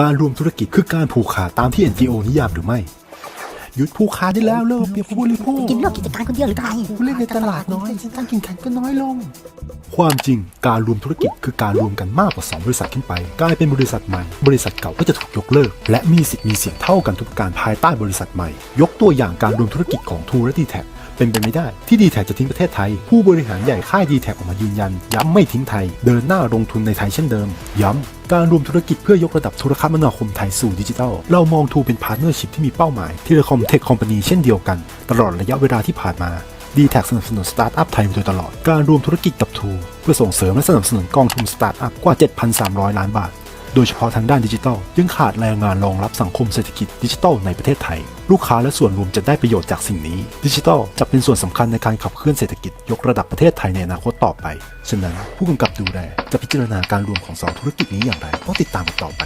การรวมธุรกิจคือการผูกขาดตามที่ NGO นิยามหรือไม่ หยุดผูกขาดได้แล้วเลิกเปรียบผู้บริโภคกินเลือกกิจการคนเดียวหรือไงผู้เล่นในตลาดน้อยการแข่งขันก็น้อยลง ความจริงการรวมธุรกิจคือการรวมกันมากกว่า 2 บริษัทขึ้นไป กลายเป็นบริษัทใหม่ บริษัทเก่าก็จะถูกยกเลิก และมีสิทธิ์มีเสียงเท่ากันทุกประการภายใต้บริษัทใหม่ ยกตัวอย่างการรวมธุรกิจของทูและดีแท็ เป็นไปไม่ได้ที่ d t แทจะทิ้งประเทศไทย ผู้บริหารใหญ่ค่าย d t แท็ออกมายืนยัน ย้ำไม่ทิ้งไทย เดินหน้าลงทุนในไทยเช่นเดิม ย้ำการรวมธุรกิจเพื่อยกระดับธุรคมนาคมไทยสู่ดิจิทัล เรามองทูเป็นพาร์ทเนอร์ชิพที่มีเป้าหมายเทเลคอมเทคคอมพานีเช่นเดียวกัน ตลอดระยะเวลาที่ผ่านมา d t แท็สนับสนุนสตาร์ทอัพไทยมาโดยตลอด การรวมธุรกิจกับทูเพื่อส่งเสริมและสนับสนุนกองทุนสตาร์ทอัพกว่า 7,300 ล้านบาท โดยเฉพาะทางด้านดิจิทัลยังขาดแรงงานรองรับสังคมเศรษฐกิจดิจิทัลในประเทศไทย ลูกค้าและส่วนรวมจะได้ประโยชน์จากสิ่งนี้ ดิจิทัลจะเป็นส่วนสำคัญในการขับเคลื่อนเศรษฐกิจยกระดับประเทศไทยในอนาคตต่อไป ฉะนั้นผู้กำกับดูแลจะพิจารณาการรวมของสองธุรกิจนี้อย่างไรต้องติดตามกันต่อไป